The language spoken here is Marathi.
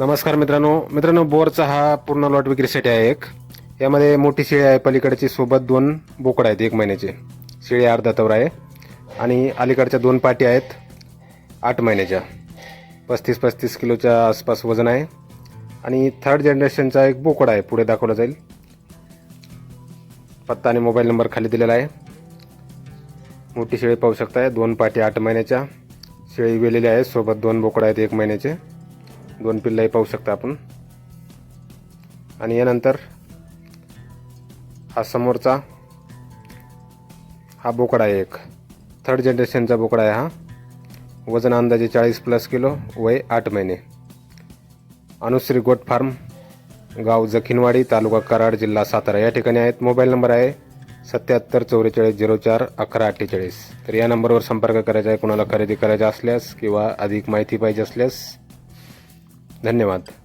नमस्कार मित्रांनो. मित्रांनो बोरचा हा पूर्ण लॉट विक्रीसाठी आहे एक. यामध्ये मोठी शेळी आहे पलीकडची सोबत दोन बोकड आहेत एक महिन्याचे. शेळी अर्धा तवर आहे आणि अलीकडच्या दोन पाटी आहेत आठ महिन्याच्या. पस्तीस पस्तीस किलोच्या आसपास वजन आहे. आणि थर्ड जनरेशनचा एक बोकड आहे पुढे दाखवला जाईल. पत्ता आणि मोबाईल नंबर खाली दिलेला आहे. मोठी शेळी पाहू शकताय दोन पाटी आठ महिन्याच्या. शेळी वेलेली आहे सोबत दोन बोकड आहेत एक महिन्याचे. दोन पिल्लाही पाहू शकता आपण. आणि यानंतर हा समोरचा हा बोकडा आहे एक. थर्ड जनरेशनचा बोकडा आहे हा. वजन अंदाजे चाळीस प्लस किलो वय आठ महिने. अनुश्री गोट फार्म गाव जखिनवाडी तालुका कराड जिल्हा सातारा. या ठिकाणी आहेत. मोबाईल नंबर आहे सत्याहत्तर चौवेचाळीस झिरो चार अकरा अठ्ठेचाळीस. तर या नंबरवर संपर्क करायचा आहे. कुणाला खरेदी करायचा असल्यास किंवा अधिक माहिती पाहिजे असल्यास धन्यवाद.